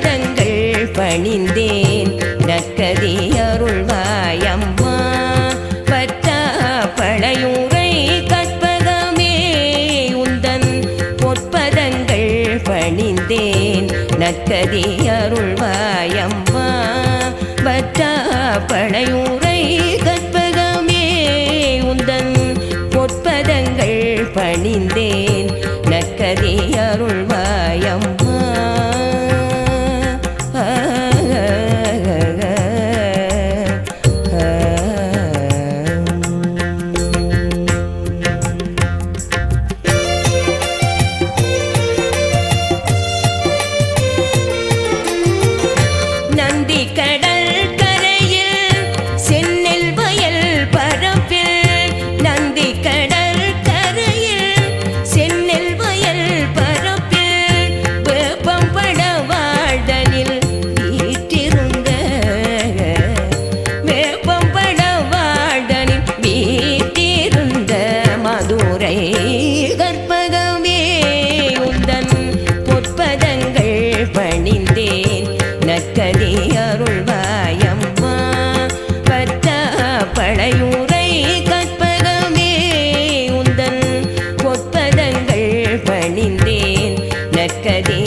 பாதங்கள் பணிந்தேன். நற்கதி அருள்வாயம்மா பற்றா பழையுரை கற்பதமே உந்தன் பொற்பதங்கள் பணிந்தேன். நற்கதி அருள்வாயம்மா பற்றா பழையுரை நக்கதி